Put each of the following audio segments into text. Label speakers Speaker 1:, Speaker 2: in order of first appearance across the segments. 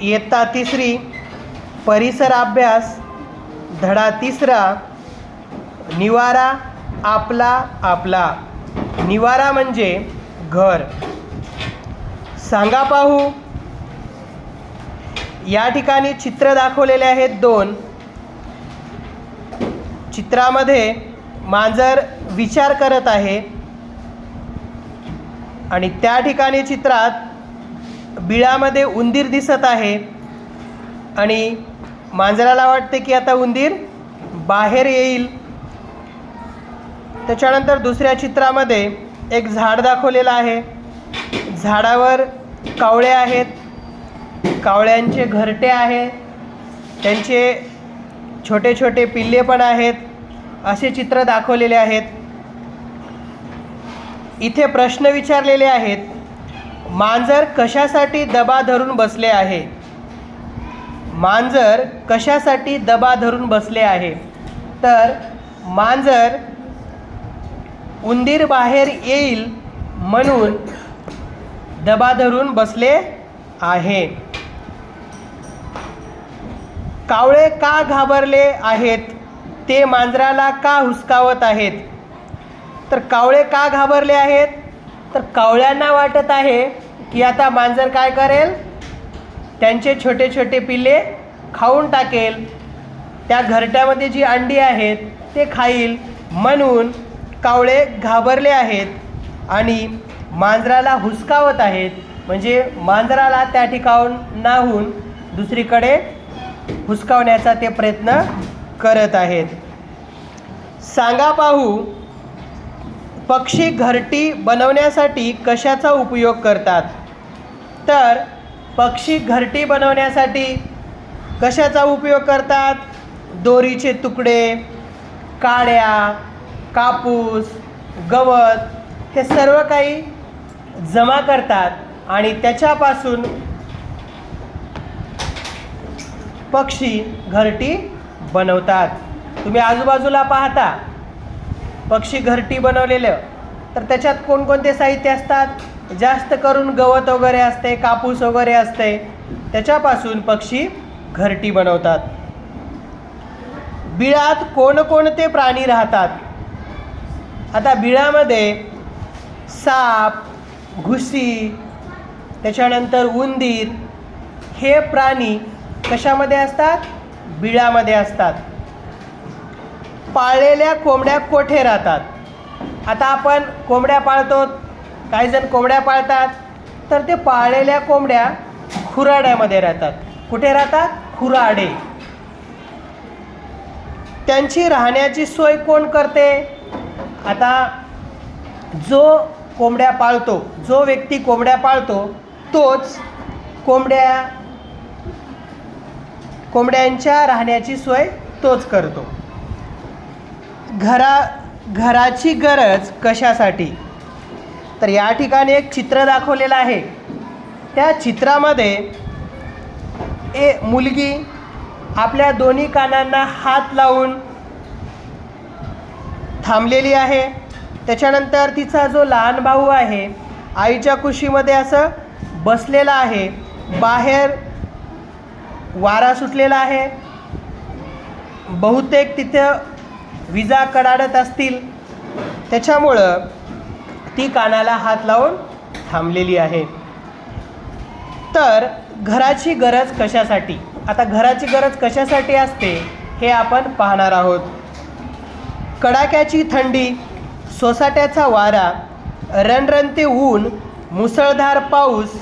Speaker 1: इयत्ता तिसरी परिसर अभ्यास धडा तिसरा निवारा आपला आपला. निवारा म्हणजे घर. सांगा पाहू. या ठिकाणी चित्र दाखवलेले आहेत दोन. चित्रामध्ये मांजर विचार करत आहे. आणि त्या ठिकाणी चित्रात बिळामध्ये उंदीर दिसत आहे. आणि मांजराला वाटते की आता उंदीर बाहेर येईल. त्याच्यानंतर दुसऱ्या चित्रामध्ये एक झाड दाखवलेलं आहे. झाडावर कावळे आहेत. कावळ्यांचे घरटे आहे त्यांचे छोटे छोटे पिल्ले पण आहेत. असे चित्र दाखवलेले आहेत. इथे प्रश्न विचारलेले आहेत. मांजर कशासाठी दबा धरून बसले आहे? मांजर कशासाठी दबा धरून बसले आहे? तर मांजर उंदीर बाहेर येईल म्हणून दबा धरून बसले आहे. कावळे का घाबरले आहेत? ते मांजराला का हुसकावत आहेत? तर कावळे का घाबरले आहेत? तर कावळ्यांना वाटत आहे की आता मांजर काय करेल? त्यांचे छोटे छोटे पिल्ले खाऊन टाकेल. त्या घरट्यामध्ये जी अंडी आहेत ते खाईल. म्हणून कावळे घाबरले आहेत आणि मांजराला हुसकावत आहेत. म्हणजे मांजराला त्या ठिकाण नाहून दुसरीकडे हुसकावण्याचा ते प्रयत्न करत आहेत. सांगा पाहू पक्षी घरटी बनवण्यासाठी कशाचा उपयोग करतात? तर पक्षी घरटी बनवण्यासाठी कशाचा उपयोग करतात? दोरीचे तुकडे काड्या कापूस गवत हे सर्व काही जमा करतात आणि त्याच्यापासून पक्षी घरटी बनवतात. तुम्ही आजूबाजूला पाहता. पक्षी घरटी बनवलेलं. तर त्याच्यात कोणकोणते साहित्य असतात? जास्त करून गवत वगैरे असते कापूस वगैरे असते. त्याच्यापासून पक्षी घरटी बनवतात. बिळात कोणकोणते प्राणी राहतात? आता बिळामध्ये साप घुशी त्याच्यानंतर उंदीर हे प्राणी कशामध्ये असतात? बिळामध्ये असतात. पाळलेल्या कोंबड्या कोठे राहतात? आता आपण कोंबड्या पाळतो. काही जण कोंबड्या पाळतात. तर ते पाळलेल्या कोंबड्या खुराड्यामध्ये राहतात. कुठे राहतात? खुराडे. त्यांची राहण्याची सोय कोण करते? आता जो कोंबड्या पाळतो जो व्यक्ती कोंबड्या पाळतो तोच कोंबड्या कोंबड्यांच्या राहण्याची सोय तोच करतो. घरा घराची गरज कशासाठी? तर या ठिकाणी एक चित्र दाखवलेलं आहे. त्या चित्रामध्ये ए मुलगी आपल्या दोन्ही कानांना हात लावून थांबलेली आहे. त्याच्यानंतर तिचा जो लहान भाऊ आहे आईच्या कुशीमध्ये असं बसलेला आहे. बाहेर वारा सुटलेला आहे. बहुतेक तिथं विजा कडाडत असतील. त्याच्यामुळं ती कानाला हात लावून थांबलेली आहे. तर घराची गरज कशासाठी? आता घराची गरज कशासाठी असते हे आपण पाहणार आहोत. कडाक्याची थंडी सोसाट्याचा वारा रणरणते ऊन मुसळधार पाऊस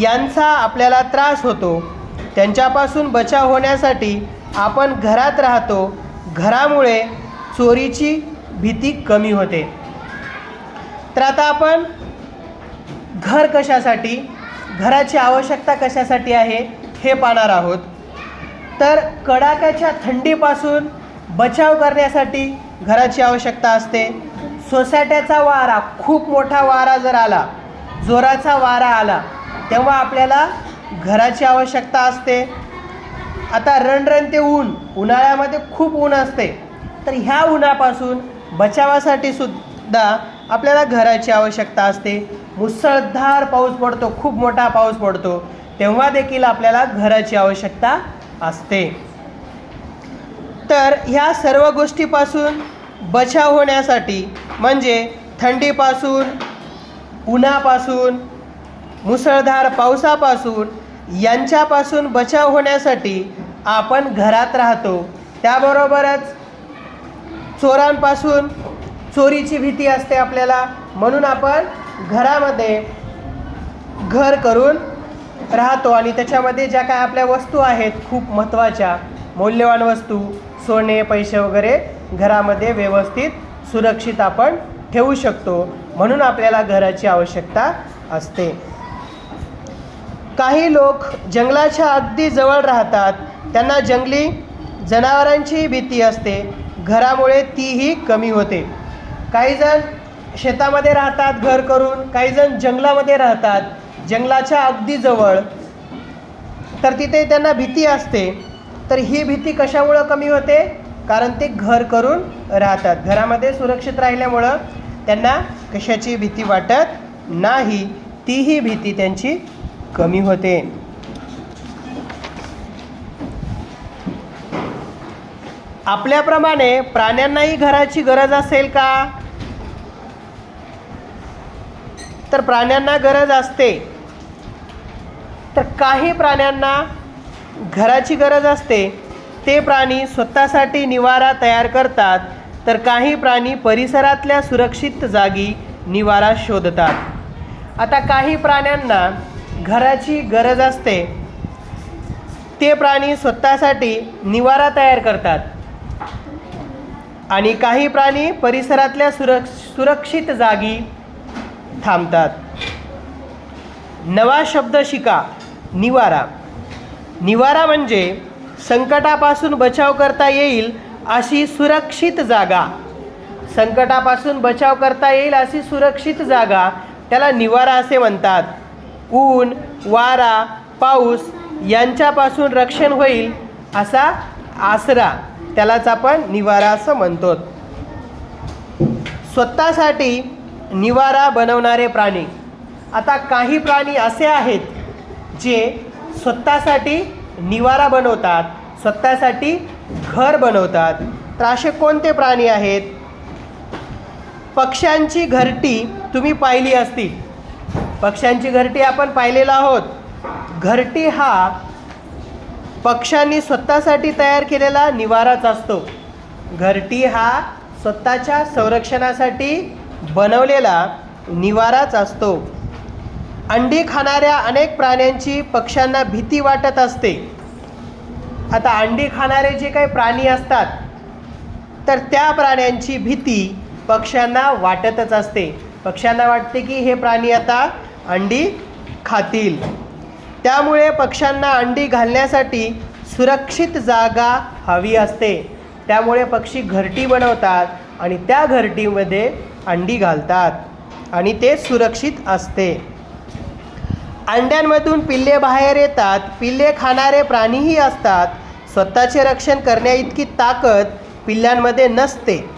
Speaker 1: यांचा आपल्याला त्रास होतो. त्यांच्यापासून बचाव होण्यासाठी आपण घरात राहतो घरामुळे चोरीची भीती कमी होते. तर आता आपण घर कशासाठी घराची आवश्यकता कशासाठी आहे हे पाहणार आहोत. तर कडाक्याच्या थंडीपासून बचाव करण्यासाठी घराची आवश्यकता असते. सोसाट्याचा वारा खूप मोठा वारा जर आला जोराचा वारा आला तेव्हा आपल्याला घराची आवश्यकता असते. आता रणरण ते ऊन. उन्हाळ्यामध्ये खूप ऊन असते. तर ह्या उन्हापासून बचावासाठी सुद्धा आपल्याला घराची आवश्यकता असते. मुसळधार पाऊस पडतो खूप मोठा पाऊस पडतो. तेव्हा देखील आपल्याला घराची आवश्यकता असते. तर ह्या सर्व गोष्टीपासून बचाव होण्यासाठी म्हणजे थंडीपासून उन्हापासून मुसळधार पावसापासून यांच्यापासून बचाव होण्यासाठी आपण घरात राहतो. त्याबरोबरच चोरांपासून चोरीची भीती असते आपल्याला. म्हणून आपण घरामध्ये घर करून राहतो आणि त्याच्यामध्ये ज्या काय आपल्या वस्तू आहेत खूप महत्त्वाच्या मौल्यवान वस्तू सोने पैसे वगैरे घरामध्ये व्यवस्थित सुरक्षित आपण ठेवू शकतो. म्हणून आपल्याला घराची आवश्यकता असते. काही लोक जंगलाच्या अगदी जवळ राहतात. त्यांना जंगली जनावरांची भीती असते. घरामुळे तीही कमी होते. काही जण शेतामध्ये राहतात घर करून काही जण जंगलामध्ये राहतात. जंगलाच्या अगदी जवळ. तर तिथे त्यांना भीती असते. तर ही भीती कशामुळं कमी होते? कारण ते घर करून राहतात. घरामध्ये सुरक्षित राहिल्यामुळं त्यांना कशाची भीती वाटत नाही. तीही भीती त्यांची कमी होते. आपल्याप्रमाणे प्राण्यांनाही घराची गरज असेल का? तर प्राण्यांना गरज असते. तर काही प्राण्यांना घराची गरज असते. ते प्राणी स्वतःसाठी निवारा तयार करतात. तर काही प्राणी परिसरातल्या सुरक्षित जागी निवारा शोधतात. आता काही प्राण्यांना घराची गरज असते. ते प्राणी स्वतःसाठी निवारा तयार करतात. आणि काही प्राणी परिसरातल्या सुरक्ष सुरक्षित जागी थांबतात. नवा शब्द शिका निवारा. निवारा म्हणजे संकटापासून बचाव करता येईल अशी सुरक्षित जागा. संकटापासून बचाव करता येईल अशी सुरक्षित जागा त्याला निवारा असे म्हणतात. ऊन वारा पाऊस यांच्यापासून रक्षण होईल असा आसरा. त्यालाच आपण निवारा असं म्हणतो. स्वतःसाठी निवारा बनवणारे प्राणी. आता काही प्राणी असे आहेत जे स्वतःसाठी निवारा बनवतात स्वतःसाठी घर बनवतात. तर असे कोणते प्राणी आहेत? पक्ष्यांची घरटी तुम्ही पाहिली असती पक्ष्यांची घरटी आपण पाहिलेला आहोत. घरटी हा पक्षांनी स्वतःसाठी तयार केलेला निवाराच असतो. घरटी हा स्वतःच्या संरक्षणासाठी बनवलेला निवाराच असतो. अंडी खाणाऱ्या अनेक प्राण्यांची पक्ष्यांना भीती वाटत असते. आता अंडी खाणारे जे काही प्राणी असतात तर त्या प्राण्यांची भीती पक्ष्यांना वाटतच असते. पक्ष्यांना वाटते की हे प्राणी आता अंडी खातील. त्यामुळे पक्ष्यांना अंडी घालण्यासाठी सुरक्षित जागा हवी असते. त्यामुळे पक्षी घरटी बनवतात आणि त्या घरटीमध्ये अंडी घालतात आणि ते सुरक्षित असते. अंड्यांमधून पिल्ले बाहेर येतात. पिल्ले खाणारे प्राणीही असतात. स्वतःचे रक्षण करण्याइतकी ताकद पिल्ल्यांमध्ये नसते.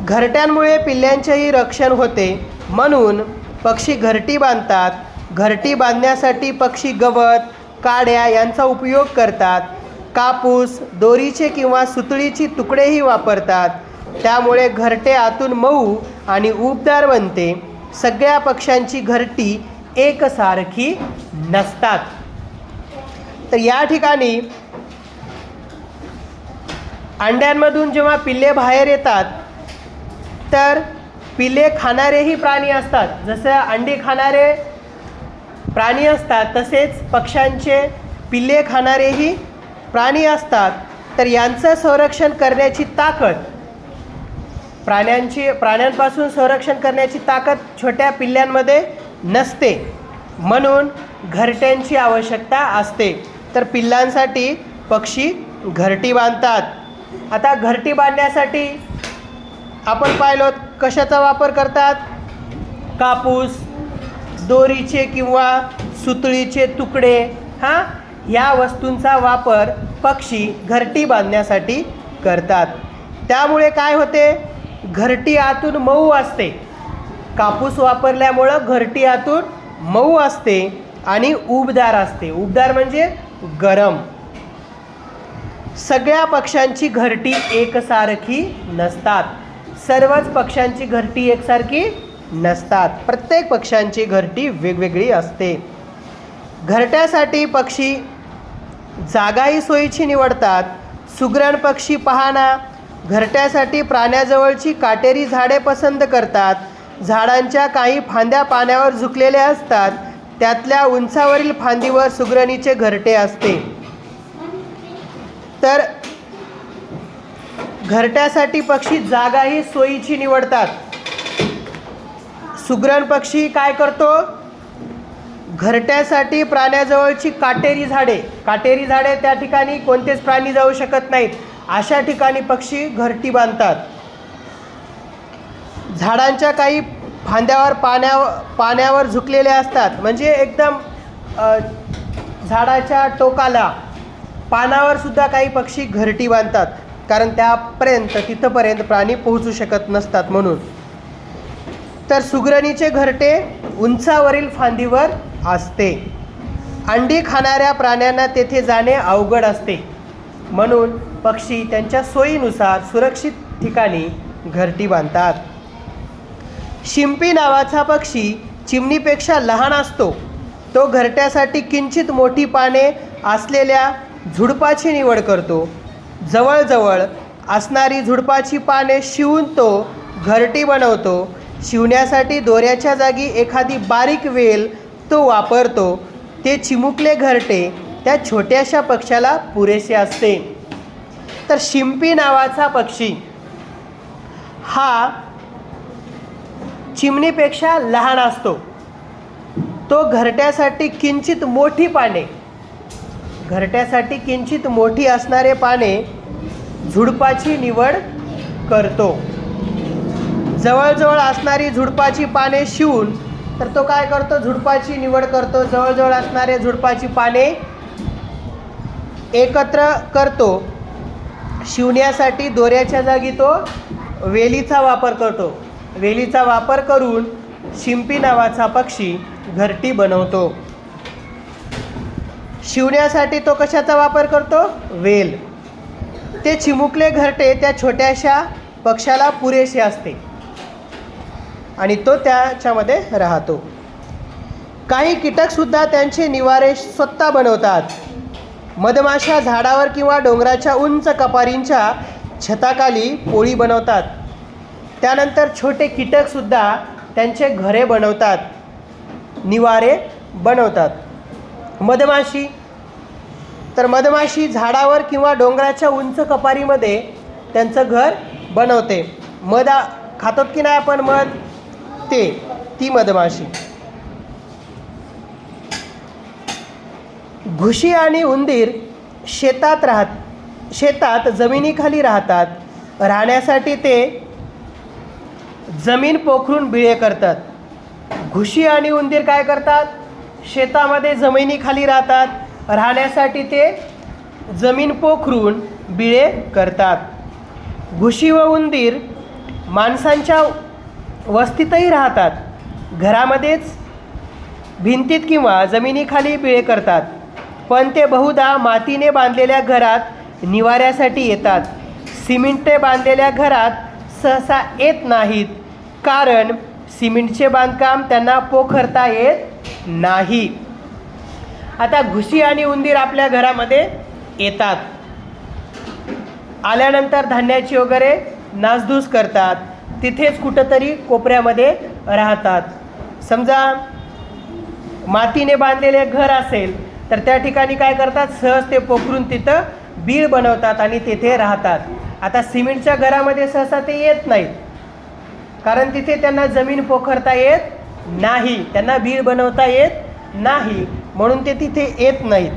Speaker 1: घरट्यांमुळे पिल्ल्यांचेही रक्षण होते. म्हणून पक्षी घरटी बांधतात. घरटी बांधण्यासाठी पक्षी गवत काड्या यांचा उपयोग करतात. कापूस दोरीचे किंवा सुतळीची तुकडेही वापरतात. त्यामुळे घरटे आतून मऊ आणि उबदार बनते. सगळ्या पक्ष्यांची घरटी एकसारखी नसतात. तर या ठिकाणी अंड्यांमधून जेव्हा पिल्ले बाहेर येतात तर पिल्ले खाणारेही प्राणी असतात. जसं अंडी खाणारे प्राणी असतात तसेच पक्ष्यांचे पिल्ले खाणारेही प्राणी असतात. तर यांचं संरक्षण करण्याची ताकद प्राण्यांची प्राण्यांपासून संरक्षण करण्याची ताकद छोट्या पिल्ल्यांमध्ये नसते. म्हणून घरट्यांची आवश्यकता असते. तर पिल्लांसाठी पक्षी घरटी बांधतात. आता घरटी बांधण्यासाठी आपण पाहिलो कशाचा वापर करतात? कापूस दोरीचे किंवा सुतळीचे तुकडे हां? ह्या वस्तूंचा वापर पक्षी घरटी बांधण्यासाठी करतात. त्यामुळे काय होते? घरटी आतून मऊ असते. कापूस वापरल्यामुळं घरटी आतून मऊ असते आणि उबदार असते. उबदार म्हणजे गरम. सगळ्या पक्ष्यांची घरटी एकसारखी नसतात. सर्वच पक्ष्यांची घरटी एकसारखी नसतात. प्रत्येक पक्ष्यांची घरटी वेगवेगळी असते. घरट्यासाठी पक्षी जागाही सोयीची निवडतात. सुग्रण पक्षी पाहणा. घरट्यासाठी प्राण्याजवळची काटेरी झाडे पसंत करतात. झाडांच्या काही फांद्या पाण्यावर झुकलेल्या असतात. त्यातल्या उंचावरील फांदीवर सुगरणीचे घरटे असते. तर घरट्यासाठी पक्षी जागाही सोयीची निवडतात. सुग्रण पक्षी काय करतो? घरट्यासाठी प्राण्याजवळची काटेरी झाडे. काटेरी झाडे त्या ठिकाणी कोणतेच प्राणी जाऊ शकत नाहीत. अशा ठिकाणी पक्षी घरटी बांधतात. झाडांच्या काही फांद्यावर पाण्यावर पाण्यावर झुकलेले असतात. म्हणजे एकदम झाडाच्या टोकाला पानावर सुद्धा काही पक्षी घरटी बांधतात. कारण त्यापर्यंत तिथंपर्यंत प्राणी पोहोचू शकत नसतात म्हणून. तर सुगरणीचे घरटे उंचावरील फांदीवर असते. अंडी खाणाऱ्या प्राण्यांना तेथे जाणे अवघड असते. म्हणून पक्षी त्यांच्या सोयीनुसार सुरक्षित ठिकाणी घरटी बांधतात. शिंपी नावाचा पक्षी चिमणीपेक्षा लहान असतो. तो घरट्यासाठी किंचित मोठी पाने असलेल्या झुडपाची निवड करतो. जवळजवळ असणारी झुडपाची पाने शिवून तो घरटी बनवतो. शिवण्यासाठी दोऱ्याच्या जागी एखादी बारीक वेल तो वापरतो. ते चिमुकले घरटे त्या छोट्याशा पक्षाला पुरेसे असते. तर शिंपी नावाचा पक्षी. हा चिमणीपेक्षा लहान असतो. तो घरट्यासाठी किंचित मोठी पाने. घरट्यासाठी किंचित मोठी असणारे पाने झुडपाची निवड करतो. जवळजवळ असणारी झुडपाची पाने शिवून तर तो काय करतो? झुडपाची निवड करतो. जवळजवळ असणारे झुडपाची पाने एकत्र करतो. शिवण्यासाठी दोऱ्याच्या जागी तो वेलीचा वापर करतो. वेलीचा वापर करून शिंपी नावाचा पक्षी घरटी बनवतो. शिवण्यासाठी तो कशाचा वापर करतो? वेल. ते चिमुकले घरटे त्या छोट्याशा पक्षाला पुरेसे असते. आणि तो त्याच्यामध्ये राहतो. काही कीटकसुद्धा त्यांचे निवारे स्वतः बनवतात. मधमाशा झाडावर किंवा डोंगराच्या उंच कपारींच्या छताखाली पोळी बनवतात. त्यानंतर छोटे कीटकसुद्धा त्यांचे घरे बनवतात. निवारे बनवतात. मधमाशी तर मधमाशी झाडावर किंवा डोंगराच्या उंच कपारीमध्ये त्यांचं घर बनवते. मध खातात की नाही आपण मध? ते ती मधमाशी. घुशी आणि उंदीर शेतात राहत शेतात जमिनीखाली राहतात. राहण्यासाठी ते जमीन पोखरून बिळे करतात. घुशी आणि उंदीर काय करतात? शेतामध्ये जमिनीखाली राहतात. राहण्यासाठी ते जमीन पोखरून बिळे करतात. घुशी व उंदीर माणसांच्या वस्तीतही राहतात. घरामध्येच भिंतीत किंवा जमिनीखाली बिळे करतात. पण ते बहुधा मातीने बांधलेल्या घरात निवाऱ्यासाठी येतात. सिमेंटने बांधलेल्या घरात सहसा येत नाहीत. कारण सिमेंटचे बांधकाम त्यांना पोखरता येत नाही. आता घुशी आणि उंदीर आपल्या घरामध्ये येतात. आल्यानंतर धान्याची वगैरे नासधूस करतात. तिथेच कुठंतरी कोपऱ्यामध्ये राहतात. समजा मातीने बांधलेले घर असेल तर त्या ठिकाणी काय करतात? सहज ते पोखरून तिथं बीळ बनवतात आणि तिथे राहतात. आता सिमेंटच्या घरामध्ये सहसा ते येत नाहीत. कारण तिथे त्यांना जमीन पोखरता येत नाही. त्यांना बीळ बनवता येत नाही. म्हणून ते तिथे येत नाहीत.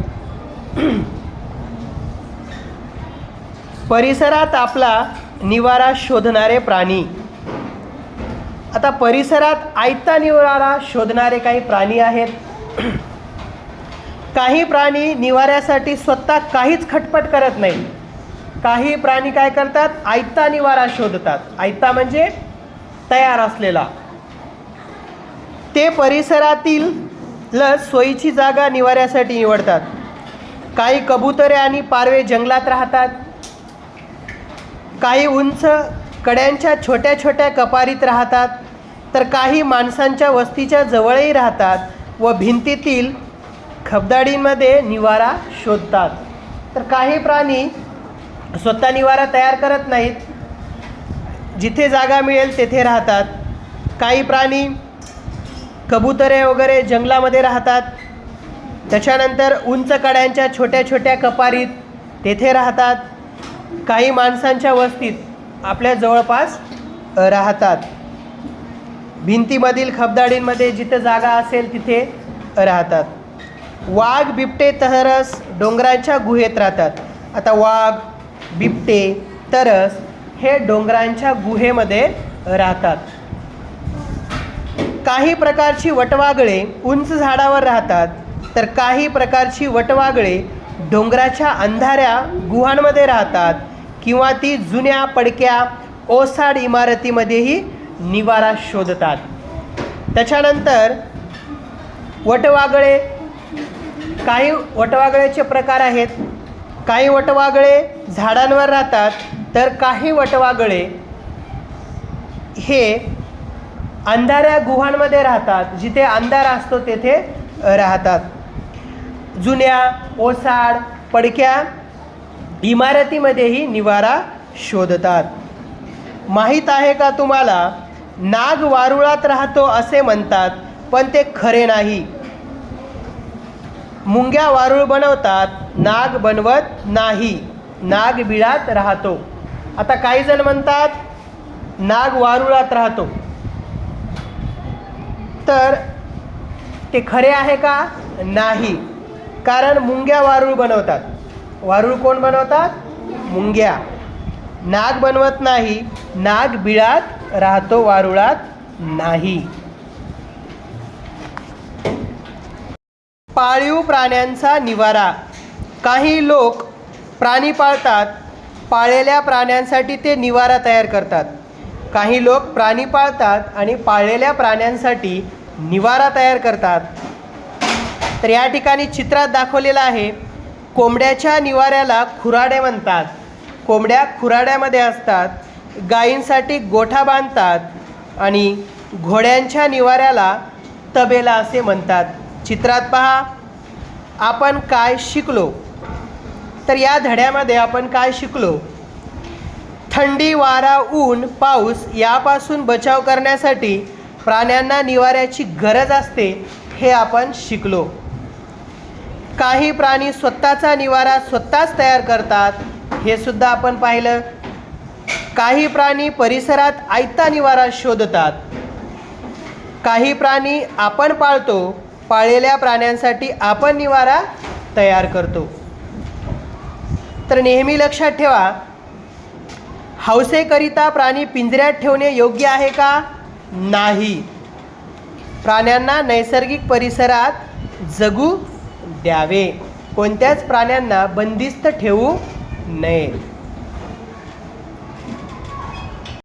Speaker 1: परिसरात आपला निवारा शोधणारे प्राणी. आता परिसरात आयता निवारा शोधणारे काही प्राणी आहेत. काही प्राणी निवाऱ्यासाठी स्वतः काहीच खटपट करत नाही काही प्राणी काय करतात? आयता निवारा शोधतात. आयता म्हणजे तयार असलेला. ते परिसरातील लस सोयीची जागा निवाऱ्यासाठी निवडतात. काही कबुतरे आणि पारवे जंगलात राहतात. काही उंच कड्यांच्या छोट्या छोट्या कपारीत राहतात. तर काही माणसांच्या वस्तीच्या जवळही राहतात व भिंतीतील खबदाडींमध्ये निवारा शोधतात. तर काही प्राणी स्वतः निवारा तयार करत नाहीत. जिथे जागा मिळेल तेथे राहतात. काही प्राणी कबुतरे वगैरे जंगलामध्ये राहतात. त्याच्यानंतर उंच कड्यांच्या छोट्या छोट्या कपारीत तेथे राहतात. काही माणसांच्या वस्तीत आपल्या जवळपास राहतात. भिंतीमधील खबदाडींमध्ये जिथं जागा असेल तिथे राहतात. वाघ बिबटे तरस डोंगरांच्या गुहेत राहतात. आता वाघ बिबटे तरस हे डोंगरांच्या गुहेमध्ये राहतात. काही प्रकारची वटवागळे उंच झाडावर राहतात तर काही प्रकारची वटवागळे डोंगराच्या अंधाऱ्या गुहांमध्ये राहतात किंवा ती जुन्या पडक्या ओसाड इमारतीमध्येही निवारा शोधतात. त्याच्यानंतर वटवागळे. काही वटवागळ्याचे प्रकार आहेत. काही वटवागळे झाडांवर राहतात तर काही वटवागळे हे अंधाऱ्या गुहांमध्ये राहतात. जिथे अंधार असतो तेथे राहतात. जुन्या ओसाड पडक्या इमारतीमध्येही निवारा शोधतात. माहीत आहे का तुम्हाला नाग वारुळात राहतो असे म्हणतात पण ते खरे नाही. मुंग्या वारूळ बनवतात नाग बनवत नाही. नाग बिळात राहतो. आता काही जण म्हणतात नाग वारुळात राहतो. तर ते खरे आहे का? नाही. कारण मुंग्या वारूळ बनवतात. वारूळ कोण बनवतात? मुंग्या. नाग बनवत नाही नाग बिळात राहतो वारुळात नाही. पाळीव प्राण्यांचा निवारा. काही लोक प्राणी पाळतात पाळलेल्या प्राण्यांसाठी ते निवारा तयार करतात. काही लोक प्राणी पाळतात आणि पाळलेल्या प्राण्यांसाठी निवारा तयार करतात. तर या ठिकाणी चित्रात दाखवलेलं आहे कोंबड्याच्या निवाऱ्याला खुराडे म्हणतात. कोंबड्या खुराड्यामध्ये असतात. गायींसाठी गोठा बांधतात आणि घोड्यांच्या निवाऱ्याला तबेला असे म्हणतात. चित्रात पहा आपण काय शिकलो? तर या धड्यामध्ये आपण काय शिकलो? थंडी वारा ऊन पाऊस यापासून बचाव करण्यासाठी प्राण्यांना निवाऱ्याची गरज असते हे आपण शिकलो. काही प्राणी स्वतःचा निवारा स्वतःच तयार करतात हे सुद्धा आपण पाहिलं. काही प्राणी परिसरात आयता निवारा शोधतात. काही प्राणी आपण पाळतो पाळलेल्या प्राण्यांसाठी आपण निवारा तयार करतो. तर नेहमी लक्षात ठेवा हौसेकरिता प्राणी पिंजऱ्यात ठेवणे योग्य आहे का? नाही. प्राण्यांना नैसर्गिक परिसरात जगू द्यावे. कोणत्याच प्राण्यांना बंदिस्त ठेवू नये.